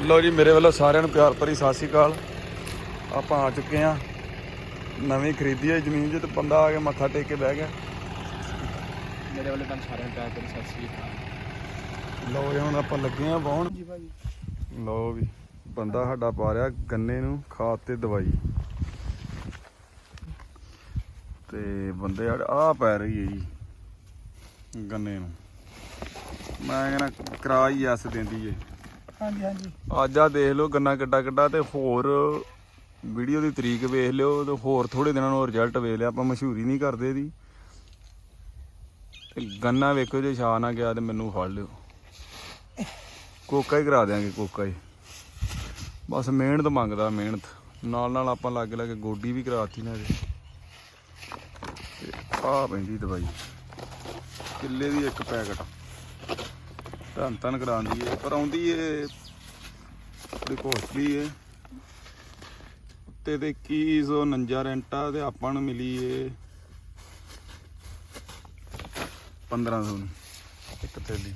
ਲੋ ਜੀ ਮੇਰੇ ਵੱਲੋਂ ਸਾਰਿਆਂ ਨੂੰ ਪਿਆਰ ਭਰੀ ਸਤਿ ਸ਼੍ਰੀ ਅਕਾਲ। ਆਪਾਂ ਆ ਚੁੱਕੇ ਆ ਨਵੀਂ ਖਰੀਦੀ ਹੈ ਜ਼ਮੀਨ ਜਿੱਤ ਬੰਦਾ ਆ ਕੇ ਮੱਥਾ ਟੇਕ ਕੇ ਬਹਿ ਗਿਆ। ਮੇਰੇ ਵੱਲੋਂ ਤੁਹਾਨੂੰ ਸਾਰਿਆਂ ਨੂੰ ਪਿਆਰ ਕਰੀ ਸਤਿ ਸ੍ਰੀ ਅਕਾਲ। ਲੋ ਜੀ ਹੁਣ ਆਪਾਂ ਲੱਗੇ ਆ ਵਾਹੁਣ। ਜੀ ਭਾਜੀ। ਲੋ ਵੀ ਬੰਦਾ ਸਾਡਾ ਪਾ ਰਿਹਾ ਗੰਨੇ ਨੂੰ ਖਾਦ ਤੇ ਦਵਾਈ। ਤੇ ਬੰਦੇ ਆ ਪੈ ਰਹੀ ਹੈ ਜੀ ਗੰਨੇ ਨੂੰ। ਮੈਂ ਕਹਿੰਦਾ ਕਰਾ ਹੀ ਐਸ ਦਿੰਦੀ ਏ ਹਾਂਜੀ ਹਾਂਜੀ। ਅੱਜ ਆ ਦੇਖ ਲਓ ਗੰਨਾ ਕਿੱਡਾ ਕਿੱਡਾ ਤੇ ਹੋਰ ਵੀਡੀਓ ਦੀ ਤਰੀਕ ਵੇਖ ਲਿਓ ਤੇ ਹੋਰ ਥੋੜੇ ਦਿਨਾਂ ਨੂੰ ਰਿਜ਼ਲਟ ਵੇਖ ਲਿਆ ਆਪਾਂ ਮਸ਼ਹੂਰੀ ਨਹੀਂ ਕਰਦੇ ਦੀ ਤੇ ਗੰਨਾ ਵੇਖੋ ਜੇ ਛਾ ਨਾ ਗਿਆ ਤੇ ਮੈਨੂੰ ਫੜ ਲਿਓ। ਕੋਕਾ ਹੀ ਕਰਾ ਦਿਆਂਗੇ, ਕੋਕਾ ਹੀ। ਬਸ ਮਿਹਨਤ ਮੰਗਦਾ, ਮਿਹਨਤ। ਨਾਲ ਨਾਲ ਆਪਾਂ ਲੱਗ ਲੱਗ ਗੋਡੀ ਵੀ ਕਰਾਤੀ ਨਾ ਇਹਦੇ। ਤੇ ਆ ਪੈਂਦੀ ਦਵਾਈ। ਕਿੱਲੇ ਦੀ ਇੱਕ ਪੈਕਟ। ਧੰਨ ਧੰਨ ਕਰਾਉਂਦੀ ਹੈ ਪਰ ਆਉਂਦੀ ਏ ਬੜੀ ਕੋਸਟਲੀ ਏ ਉੱਤੇ ਤੇ 2149 ਰੈਂਟਾ ਤੇ ਆਪਾਂ ਨੂੰ ਮਿਲੀ ਏ 1500 ਨੂੰ, ਇੱਕ ਥੈਲੀ।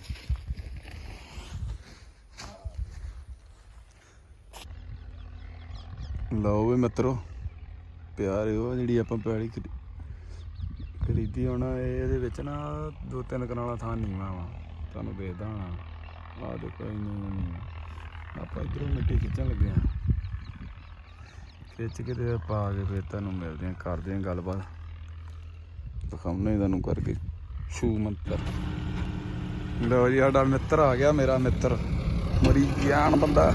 ਲਓ ਵੀ ਮਿੱਤਰੋ, ਪਿਆਰ ਉਹ ਜਿਹੜੀ ਆਪਾਂ ਪੈੜੀ ਖਰੀਦੀ ਹੋਣਾ ਇਹਦੇ ਵਿੱਚ ਨਾ ਦੋ ਤਿੰਨ ਕਨਾਲਾਂ ਥਾਂ ਨੀਵਾਂ ਵਾ। ਤੁਹਾਨੂੰ ਦੇਖਦਾ ਹਾਂ ਆ ਦੇਖੋ ਇੰਨੀ ਨਹੀਂ ਆਪਾਂ ਇਧਰੋਂ ਮਿੱਟੀ ਖਿੱਚਣ ਲੱਗੇ ਆ ਖਿੱਚ ਕੇ ਤੇ ਪਾ ਕੇ ਫਿਰ ਤੁਹਾਨੂੰ ਮਿਲਦੇ ਆ ਕਰਦੇ ਆ ਗੱਲਬਾਤ। ਦਿਖਾਉਣੇ ਤੁਹਾਨੂੰ ਕਰਕੇ। ਸ਼ੂ ਮੰਤਰ। ਲਓ ਜੀ, ਸਾਡਾ ਮਿੱਤਰ ਆ ਗਿਆ, ਮੇਰਾ ਮਿੱਤਰ। ਮਰੀ ਗਿਆਨ ਬੰਦਾ।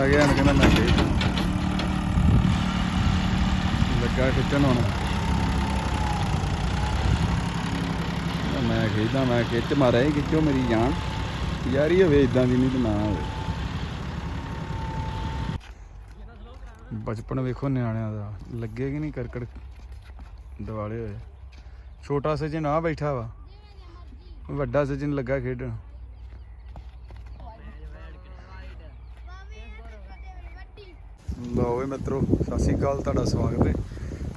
ਆ ਗਿਆ ਕਹਿੰਦਾ ਮੈਂ ਖੇਡ ਲੱਗਾ ਖਿੱਚਣ ਹੁਣ। ਮੈਂ ਖੇਡਦਾ ਮੈਂ ਖਿੱਚ, ਮਾਰਿਆ ਖਿੱਚੋ ਮੇਰੀ ਜਾਨ। ਯਾਰੀ ਹੋਵੇ ਇਦਾਂ ਦੀ ਨਹੀਂ ਤੇ ਨਾ ਹੋਵੇ। ਬਚਪਨ ਵੇਖੋ ਨਿਆਣਿਆਂ ਦਾ। ਲੱਗੇ ਕਿ ਨਹੀਂ ਕਰਕੜ ਦਿਵਾਲੇ ਹੋਏ। ਛੋਟਾ ਸਜਨ ਆ ਬੈਠਾ ਵਾ। ਵੱਡਾ ਸਜਨ ਲੱਗਾ ਖੇਡਣ। ਲਓ ਵੇ ਮਿੱਤਰੋ, ਸਤਿ ਸ਼੍ਰੀ ਅਕਾਲ, ਤੁਹਾਡਾ ਸਵਾਗਤ ਹੈ।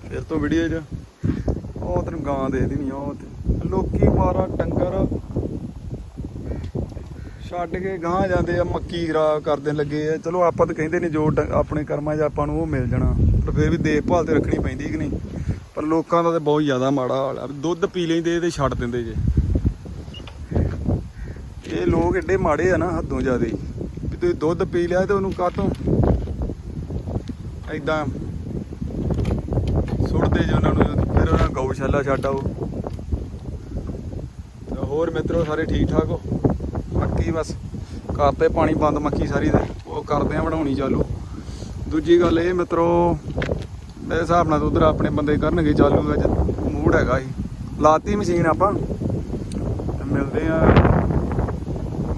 ਫਿਰ ਤੋਂ ਵੀਡੀਓ 'ਚ। ਉਹ ਤੈਨੂੰ ਗਾਂ ਦੇ ਦੇਣੀ ਉਹ ਤੇ। ਲੋਕੀ ਮਾਰਾ ਡੰਗਰ ਛੱਡ ਕੇ ਗਾਂ ਜਾਂਦੇ ਆ, ਮੱਕੀ ਖਰਾਬ ਕਰਦੇ ਲੱਗੇ ਆ। ਚਲੋ, ਆਪਾਂ ਤਾਂ ਕਹਿੰਦੇ ਨੇ ਜੋ ਆਪਣੇ ਕਰਮਾਂ 'ਚ ਆਪਾਂ ਨੂੰ ਉਹ ਮਿਲ ਜਾਣਾ। ਪਰ ਫਿਰ ਵੀ ਦੇਖਭਾਲ ਤੇ ਰੱਖਣੀ ਪੈਂਦੀ ਕਿ ਨਹੀਂ? ਪਰ ਲੋਕਾਂ ਦਾ ਤੇ ਬਹੁਤ ਜ਼ਿਆਦਾ ਮਾੜਾ ਹਾਲ ਆ। ਦੁੱਧ ਪੀ ਲੈਂਦੇ ਤੇ ਛੱਡ ਦਿੰਦੇ ਜੇ। ਇਹ ਲੋਕ ਏਡੇ ਮਾੜੇ ਆ ਨਾ ਹੱਦੋਂ ਜ਼ਿਆਦਾ। ਵੀ ਤੁਸੀਂ ਦੁੱਧ ਪੀ ਲਿਆ ਤੇ ਉਹਨੂੰ ਕਾਹਤੋਂ? ਐਦਾਂ ਸੁੱਟਦੇ ਜੇ ਉਹਨਾਂ ਨੂੰ, ਫਿਰ ਉਹਨਾਂ ਗਊਸ਼ਾਲਾ ਛੱਡ ਆਓ। ਹੋਰ ਮਿੱਤਰੋ, ਸਾਰੇ ਠੀਕ ਠਾਕ ਹੋ? ਮੱਕੀ ਬਸ। ਕਰਤੇ ਪਾਣੀ ਬੰਦ, ਮੱਕੀ ਸਾਰੀ ਦੇ। ਉਹ ਕਰਦੇ ਆ ਬਣਾਉਣੀ ਚਾਲੂ। ਦੂਜੀ ਗੱਲ ਇਹ ਮਿੱਤਰੋ, ਮੇਰੇ ਹਿਸਾਬ ਨਾਲ ਉਧਰ ਆਪਣੇ ਬੰਦੇ ਕਰਨਗੇ ਚਾਲੂ, ਅੱਜ ਮੂਡ ਹੈਗਾ ਹੀ ਲਾਤੀ ਮਸ਼ੀਨ ਆਪਾਂ। ਮਿਲਦੇ ਆ।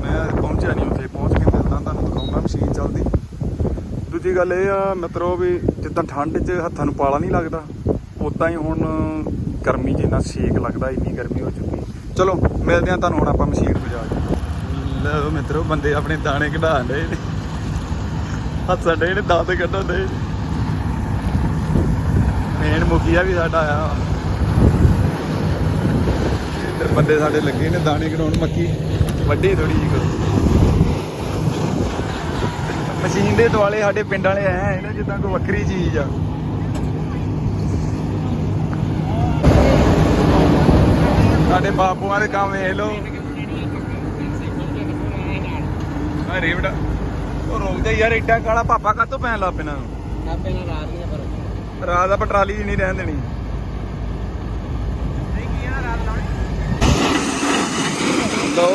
ਮੈਂ ਪਹੁੰਚਿਆ ਨਹੀਂ ਉੱਥੇ, ਪਹੁੰਚ ਕੇ ਮਿਲਦਾ ਤੁਹਾਨੂੰ, ਦਿਖਾਉਂਦਾ ਮਸ਼ੀਨ ਚੱਲਦੀ। ਦੂਜੀ ਗੱਲ ਇਹ ਆ ਮਿੱਤਰੋ ਵੀ ਜਿੱਦਾਂ ਠੰਡ 'ਚ ਹੱਥਾਂ ਨੂੰ ਪਾਲਾ ਨਹੀਂ ਲੱਗਦਾ ਉਦਾਂ ਹੀ ਹੁਣ ਗਰਮੀ 'ਚ ਇੰਨਾ ਸੇਕ ਲੱਗਦਾ, ਇੰਨੀ ਗਰਮੀ ਹੋ ਚੁੱਕੀ। ਚਲੋ, ਮਿਲਦੇ ਆ ਤੁਹਾਨੂੰ ਹੁਣ ਆਪਾਂ ਮਸ਼ੀਨ ਵਜਾ ਕੇ ਲਓ ਮਿੱਤਰੋ, ਬੰਦੇ ਆਪਣੇ ਦਾਣੇ ਕਢਾ ਲਏ ਨੇ। ਹੱਸਣ ਦੇ ਨੇ, ਦੰਦ ਕੱਢਣ ਦੇ ਮੇਨ ਮੁਖੀਆ ਵੀ ਸਾਡਾ ਆਇਆ ਇੱਧਰ ਬੰਦੇ ਸਾਡੇ ਲੱਗੇ ਨੇ ਦਾਣੇ ਕਢਾਉਣ ਮੱਕੀ। ਵੱਡੀ ਥੋੜੀ ਜਿਹੀ ਕਰੋ ਮਸ਼ੀਨ ਦੇ ਦੁਆਲੇ ਸਾਡੇ ਪਿੰਡ ਵਾਲੇ ਆਏ ਆ ਨਾ ਜਿੱਦਾਂ ਕੋਈ ਵੱਖਰੀ ਚੀਜ਼ ਆ। ਸਾਡੇ ਬਾਪੂਆਂ ਦੇ ਕੰਮ ਵੇਖ ਲਓ। ਆ ਰੇਵੜਾ। ਉਹ ਰੁਕ ਜਾ ਯਾਰ ਏਡਾ ਕਾਲਾ ਪਾਪਾ ਕਾਤੋਂ ਪੈਣ ਲੱਗ ਪੈਣਾ ਆਪੇ ਨਾਲ ਰਾਤ ਨਹੀਂ ਪਰ ਰਾਤ ਆਪਾਂ ਟਰਾਲੀ 'ਚ ਨਹੀਂ ਰਹਿਣ ਦੇਣੀ।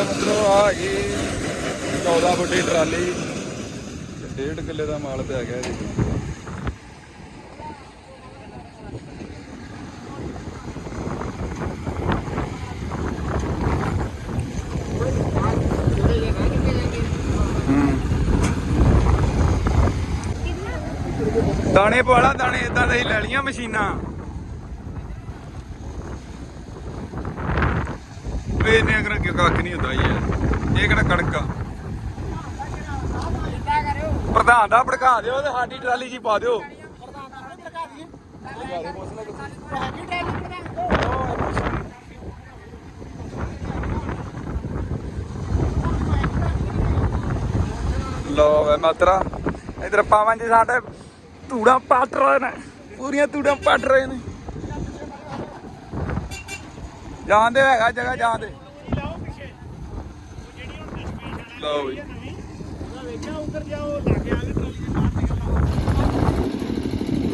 ਮਿੱਤਰੋ ਆ ਗਈ 14 ਫੁੱਟੀ ਟਰਾਲੀ ਤੇ ਡੇਢ ਕਿੱਲੇ ਦਾ ਮਾਲ ਪੈ ਗਿਆ ਇਹਦੇ ਦਾਣੇ ਪਵਾਲਾ ਦਾਣੇ ਇਦਾਂ ਦੇ ਲੈ ਲੀਆਂ ਮਸ਼ੀਨਾਂ। ਵੇ ਨੇ ਅਗਰ ਕਿ ਕੱਖ ਨਹੀਂ ਹੁੰਦਾ ਯਾਰ। ਇਹ ਕਿਹੜਾ ਕਣਕ ਆ? ਪ੍ਰਧਾਨ ਦਾ ਭੜਕਾ ਦਿਓ ਤੇ ਸਾਡੀ ਟਰਾਲੀ 'ਚ ਪਾ ਦਿਓ। ਲੋ ਵੇ ਮਾਤਰਾ, ਇਧਰ ਪਾਵਾਂ ਜੀ ਸਾਡੇ ਧੂੜਾਂ ਪੱਟ ਰਹੇ ਨੇ। ਪੂਰੀਆਂ ਧੂੜਾਂ ਪੱਟ ਰਹੇ ਨੇ। ਜਾਂਦੇ ਹੈਗਾ ਜਗ੍ਹਾ ਜਾਂਦੇ ਲਓ ਵੀ।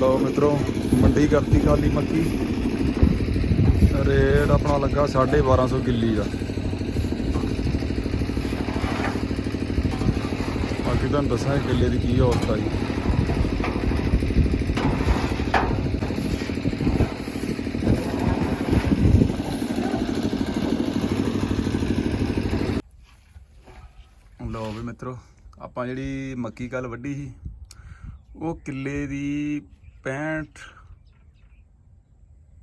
ਲਓ ਮਿੱਤਰੋ, ਮੰਡੀ ਕਰਤੀ ਖਾਲੀ ਮੱਕੀ। ਰੇਟ ਆਪਣਾ ਲੱਗਾ 1250 ਕਿੱਲੀ ਦਾ। ਬਾਕੀ ਤੁਹਾਨੂੰ ਦੱਸਾਂ ਕਿੱਲੇ ਦੀ ਕੀ ਔਸਤ ਆ ਜੀ। ਲਓ ਮਿੱਤਰੋ, ਆਪਾਂ ਜਿਹੜੀ ਮੱਕੀ ਕੱਲ ਵੱਢੀ ਸੀ, ਉਹ ਕਿੱਲੇ ਦੀ 65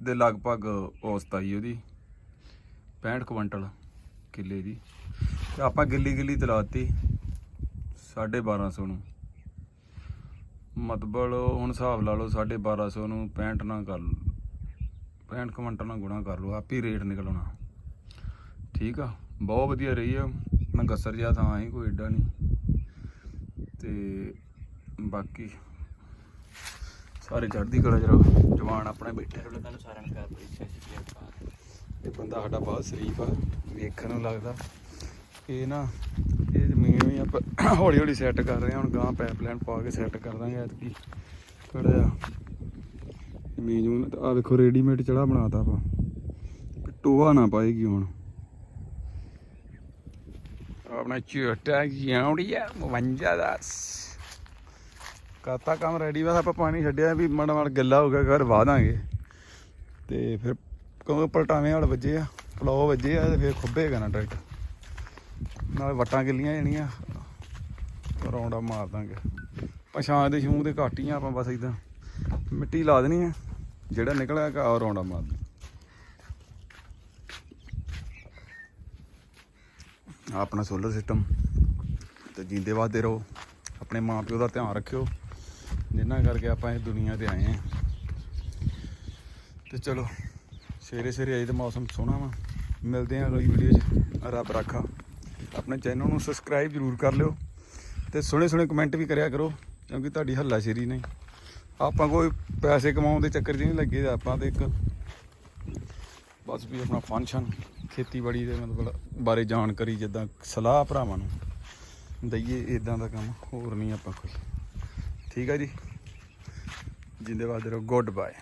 ਦੇ ਲਗਭਗ ਔਸਤ ਆਈ ਉਹਦੀ 65 ਕੁਇੰਟਲ ਕਿੱਲੇ ਦੀ। ਤੇ ਆਪਾਂ ਗਿੱਲੀ ਗਿੱਲੀ ਤਲਾਤੀ 1250 ਨੂੰ। ਮਤਬਲ ਹੁਣ ਹਿਸਾਬ ਲਾ ਲਓ 1250 ਨੂੰ 65 ਨਾਲ ਕਰ 65 ਕੁਇੰਟਲ ਨਾਲ ਗੁਣਾ ਕਰ ਲਓ, ਆਪੀ ਰੇਟ ਨਿਕਲਣਾ। ਠੀਕ ਆ, ਬਹੁਤ ਵਧੀਆ ਰਹੀ ਆ। ਮੈਂ ਗੱਸਰ ਜਿਹਾ ਤਾਂ ਹੀ ਕੋਈ ਏਡਾ ਨਹੀਂ ਤੇ ਬਾਕੀ ਸਾਰੇ ਚੜ੍ਹਦੀ ਕਲਾ ਜਰਾ ਜਵਾਨ ਆਪਣੇ ਬੈਠੇ ਮੇਰੇ ਵੱਲੋਂ ਤੁਹਾਨੂੰ ਸਾਰਿਆਂ ਨੂੰ ਪਿਆਰ ਭਰੀ ਸਤਿ ਸ਼੍ਰੀ ਅਕਾਲ। ਇਹ ਬੰਦਾ ਸਾਡਾ ਬਹੁਤ ਸ਼ਰੀਫ ਆ ਵੇਖਣ ਨੂੰ ਲੱਗਦਾ। ਇਹ ਨਾ ਇਹ ਜ਼ਮੀਨ ਵੀ ਆਪਾਂ ਹੌਲੀ ਹੌਲੀ ਸੈੱਟ ਕਰ ਰਹੇ ਹਾਂ ਹੁਣ ਗਾਂ ਪਾਈਪਲਾਈਨ ਪਾ ਕੇ ਸੈੱਟ ਕਰ ਦਾਂਗੇ ਐਤਕੀ। ਥੋੜਾ ਜ਼ਮੀਨ ਨੂੰ ਆ ਵੇਖੋ ਰੈਡੀਮੇਡ ਚੜਾ ਬਣਾਤਾ ਆਪਾਂ। ਟੋਆ ਨਾ ਪਾਏਗੀ ਹੁਣ। ਆਪਣਾ ਝੋਟਾ ਜਿਉਂੜੀਆ 52 ਦਸ। ਕਰਤਾ ਕੰਮ ਰੈਡੀ ਬਸ ਆਪਾਂ ਪਾਣੀ ਛੱਡਿਆ ਵੀ ਮੜ ਮੜ ਗੱਲਾ ਹੋ ਗਿਆ ਘਰ ਵਾਹ ਦਾਂਗੇ। ਤੇ ਫਿਰ ਕਿਉਂਕਿ ਪਲਟਾਵੇਂ ਵਾਲ ਵੱਜੇ ਆ ਪਲੋ ਵੱਜੇ ਆ ਤੇ ਫਿਰ ਖੁੱਬੇਗਾ ਨਾ ਟਰੈਕਟਰ। ਨਾਲ ਵਟਾਂ ਗਿੱਲੀਆਂ ਜਾਣੀਆਂ, ਰੌਂਡਾ ਮਾਰ ਦਾਂਗੇ। ਪਛਾਣ ਦੇ ਛੂਹ ਦੇ ਘੱਟ ਹੀ ਆ ਆਪਾਂ ਬਸ ਇਦਾਂ ਮਿੱਟੀ ਲਾ ਦੇਣੀ ਆ, ਜਿਹੜਾ ਨਿਕਲਿਆ ਘਾ ਉਹ ਰੌਂਡਾ ਮਾਰ ਦੇਣਾ ਆਹ ਆਪਣਾ ਸੋਲਰ ਸਿਸਟਮ ਤੇ ਜਿੰਦੇ ਵਾਸਤੇ ਰਹੋ, ਆਪਣੇ ਮਾਂ ਪਿਓ ਦਾ ਧਿਆਨ ਰੱਖਿਓ, ਜਿੰਨਾ ਕਰਕੇ ਆਪਾਂ ਇਸ ਦੁਨੀਆ ਤੇ ਆਏ ਆ ਤੇ ਚਲੋ, ਸਵੇਰੇ ਸਵੇਰੇ ਆਈ ਤਾਂ ਮੌਸਮ ਸੋਹਣਾ ਵਾ। ਮਿਲਦੇ ਆ ਅਗਲੀ ਵੀਡੀਓ 'ਚ। ਰੱਬ ਰਾਖਾ। ਆਪਣੇ ਚੈਨਲ ਨੂੰ ਸਬਸਕ੍ਰਾਈਬ ਜ਼ਰੂਰ ਕਰ ਲਿਓ ਤੇ ਸੋਹਣੇ ਸੋਹਣੇ ਕਮੈਂਟ ਵੀ ਕਰਿਆ ਕਰੋ, ਕਿਉਂਕਿ ਤੁਹਾਡੀ ਹੱਲਾ ਸ਼ੇਰੀ ਨਹੀਂ ਆਪਾਂ ਕੋਈ ਪੈਸੇ ਕਮਾਉਣ ਦੇ ਚੱਕਰ 'ਚ ਨਹੀਂ ਲੱਗੇ, ਆਪਾਂ ਤੇ ਇੱਕ ਬਸ ਵੀ ਆਪਣਾ ਫੰਕਸ਼ਨ ਖੇਤੀਬਾੜੀ ਦੇ ਮਤਲਬ ਬਾਰੇ ਜਾਣਕਾਰੀ ਜਿੱਦਾਂ ਸਲਾਹ ਭਰਾਵਾਂ ਨੂੰ ਦਈਏ ਇਦਾਂ ਦਾ ਕੰਮ ਹੋਰ ਨਹੀਂ ਆਪਾਂ ਕੋਈ। ਠੀਕ ਆ ਜੀ। ਜਿੰਦੇ ਬਾਦ ਰਹੋ। Good bye